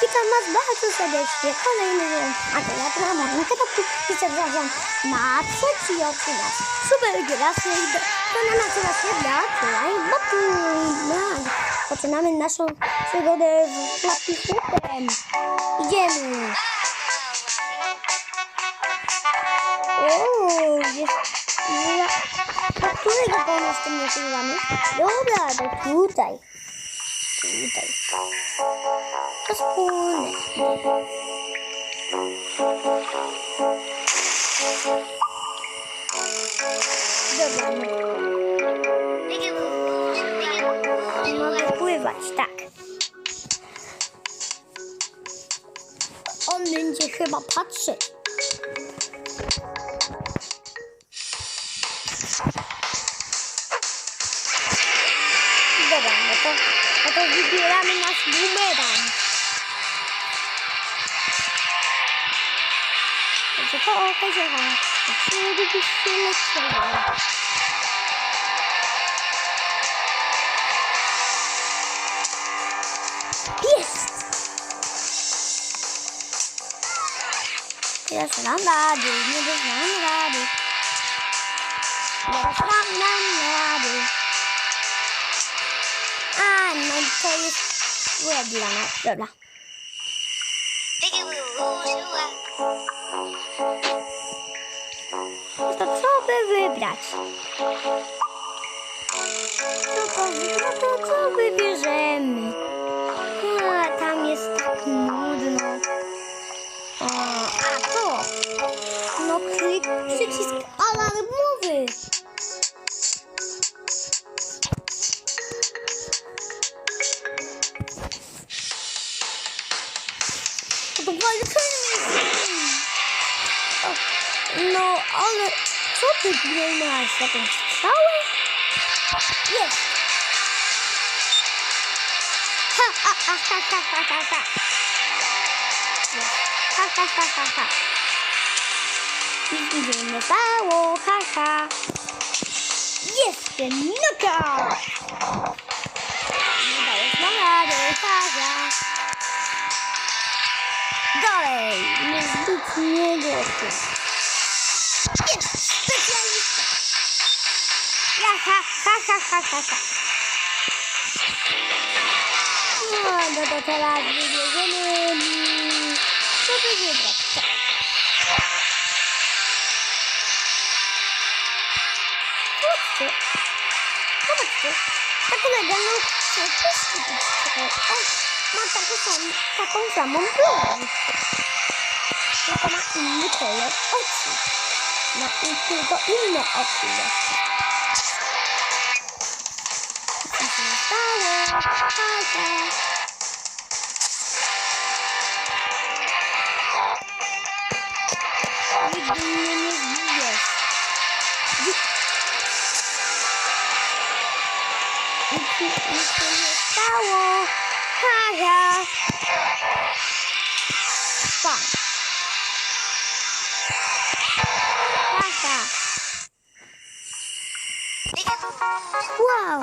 Witam Was bardzo serdecznie. Kolejny dzień. A to ja to Monika, to i zapraszam na trzeci odcinek. Super Slade. To nazywa się Black Battle. Zaczynamy naszą przygodę z Flappy Footem. Idziemy. O, jest... Do którego pana z tym nie? Dobra, to tutaj. Tutaj. Wspólne. Dobra, mogę pływać, tak. On będzie chyba patrzeć. No to wybieramy nasz bumerang. Będzie to okazało. Wszędzie by się leciało. Jest! Teraz nam rady, nie bez nam no to jest złe dla nas. Dobra. No to co by wybrać? No to, no to co wybierzemy? A, tam jest tak nudno. O, a to? No klik, przycisk alarmowy. No, ale co ty tutaj masz? Jakąś strzałę? Jest! Ha, ha, ha, ha, ha, ha, ha, ha. Ha, ha, ha, ha, ha. Nic mi nie stało, ha, ha. Jestem knockout! Nie zbyt niegoty. Jest specjalista. Ja, ha, ha, ha, ha, ha, ha. No, no to teraz wybierzemy... mm, Co by wybrać? Co? Zobaczcie. Zobaczcie. Ta kolega no chce też kupić taką... O, ma taką, sam, taką samą bluzę. Tylko ma inny kolor oczu. Ma i tylko inne oczy jeszcze. Co się nie stało? Taka. Nigdy mnie Wow.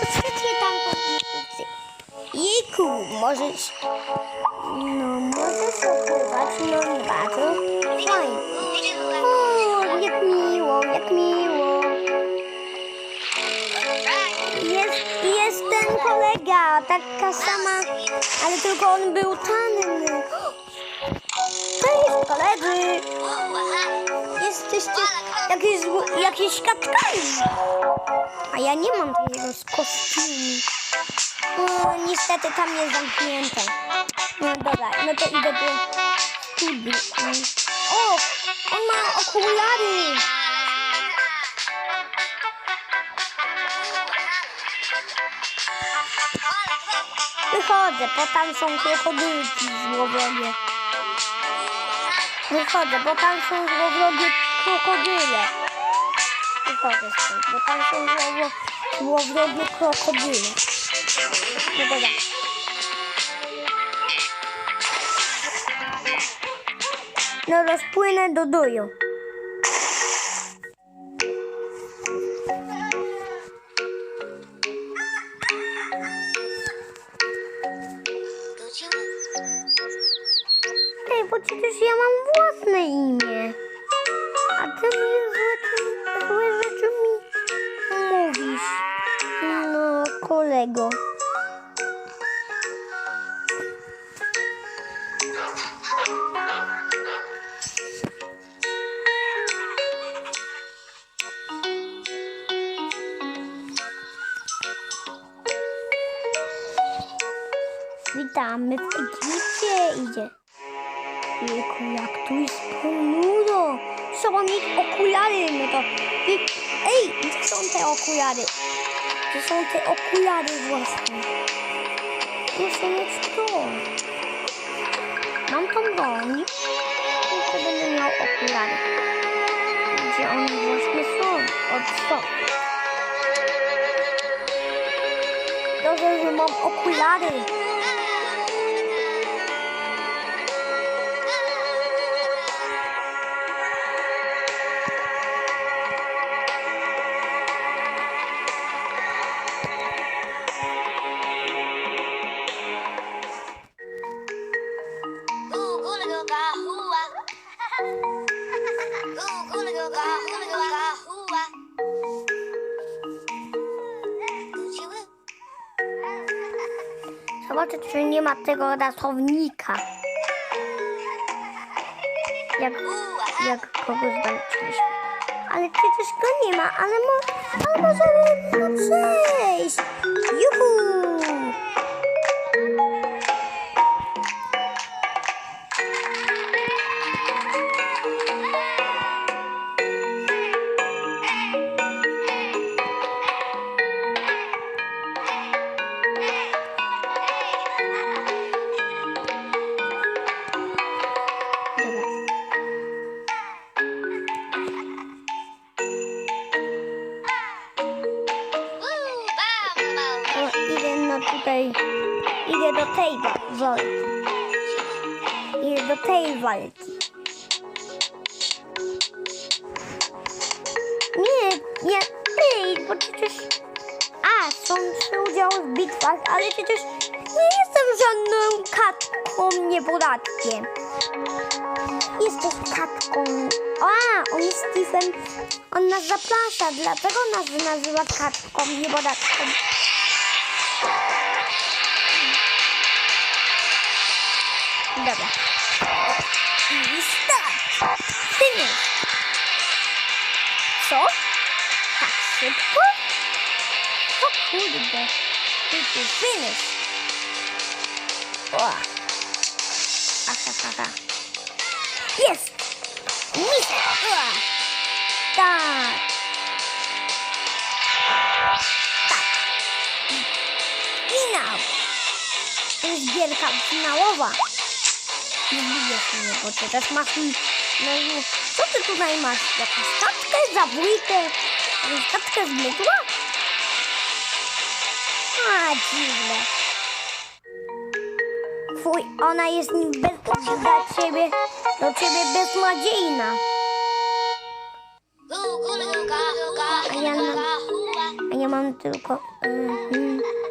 Patrzcie tam po instrukcji. Jejku, możesz... No, możesz opływać, no bardzo fajnie. O, jak miło, jak miło. Jest, jest ten kolega, taka sama, ale tylko on był tanny. Cześć koledzy, jakieś, jakieś kaczkami. A ja nie mam takiego z kostiumu. O, niestety tam jest zamknięte. No dobra, no to idę do studiu. O, on ma okulary. Wychodzę, bo tam są krokodylki złowrogie. Wychodzę, bo tam są złowrogie krokodyle. Wychodzę stąd, bo tam są złowo, złowrogie krokodyle. No dobra. No rozpłynę do doju. Witamy w Egipcie, idzie. Jejku, jak tu jest ponuro. Trzeba mieć okulary, no to... Ej, gdzie są te okulary? Gdzie są te okulary właśnie? Muszę mieć to. Mam tą broń. I to będę miał okulary. Gdzie one właśnie są? Od co? Dobrze, że mam okulary. Nie ma tego rasownika. Jak, jak kogoś walczyliśmy. Ale przecież go nie ma, ale, mo, ale możemy przejść. Walki. Nie, nie, bo przecież... A, są trzy udziały w bitwach, ale przecież nie jestem żadną katką, nie podatkiem. Jesteś katką. A, on jest Steven. On nas zaprasza. Dlaczego nas nazywa katką, nie podatkiem? Dobra. I start. Finish. Co? Tak szybko? O kurde. Is finish. O. Aha, aha. Jest! Mis! Ua. Tak. Tak. Finał. To jest gierka finałowa. Nie bijesz mnie, bo też masz... No, no, co ty tutaj masz? Jakąś katkę, zabójkę? Katkę z mydła? A, dziwne. Fuj, ona jest bez, dla ciebie, do ciebie beznadziejna. A ja, a ja mam tylko... mhm.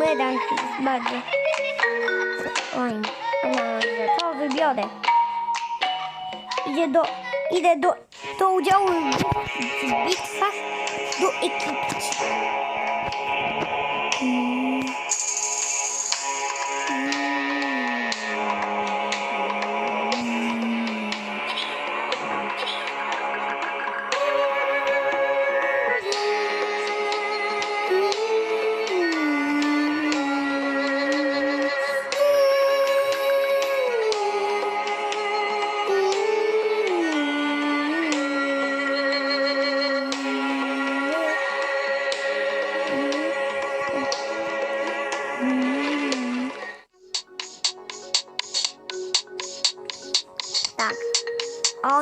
Jest bardzo fajny. No, że to wybiorę. Idę do... Idę do... Do udziału w bitwach do Egiptu.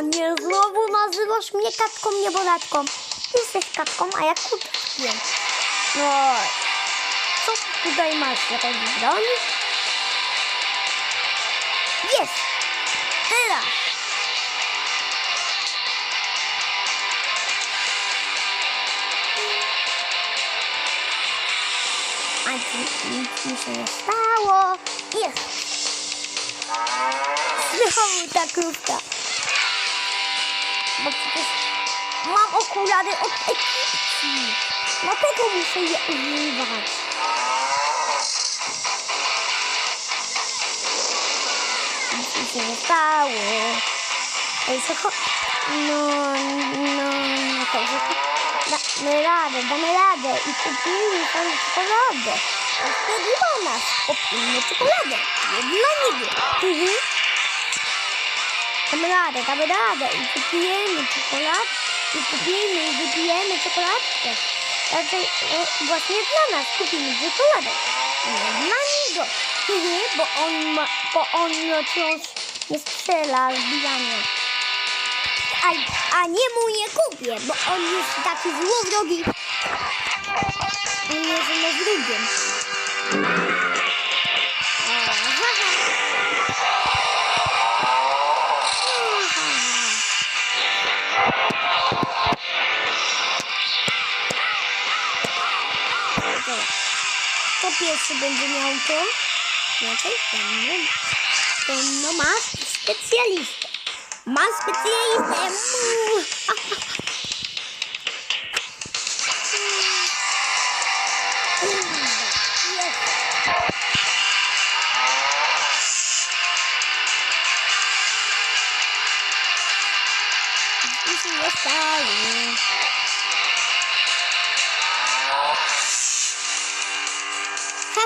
Nie, znowu nazywasz mnie katką, niebolatką. Jesteś katką, a ja kutkiem. No, co tutaj masz? Jakąś broń? Jest! Teraz! A nic mi się nie stało. Jest. Znowu ta krówka. Bo przecież mam okulary od ekipki. Dlatego muszę je używać. Nic mi się nie stało. Ej, co No, no, no to, że damy radę, damy radę i kupimy tam czekoladę. A wtedy do nas kupimy czekoladę. Nie dla niego. Mhm. Damy radę, damy radę i kupimy czekoladę. I kupimy i wypijemy czekoladkę. Znaczy, e, właśnie dla nas kupimy czekoladę. Nie dla niego. Bo on ma, bo on wciąż nie strzela z. A, a nie mu nie kupię, bo on jest taki złowrogi. On jest na drugim. Kto pierwszy będzie miał to? Znaczy, ten, no, ten no ma specjalistę. Ma specjalistę. Mu. Jest.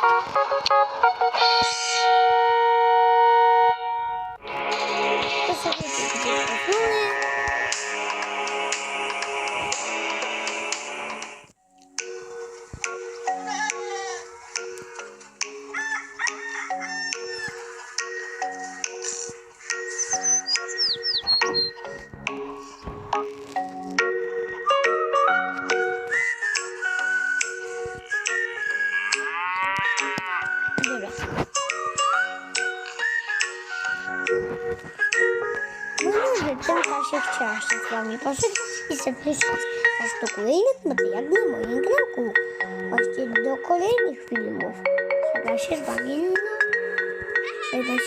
To sobie tu gdzieś życzenka się chciała się z wami pożegnać i zaprosić was do kolejnych materiałów na moim kanałku. Właśnie do kolejnych filmów. Żegnam się z wami. No. Żegnam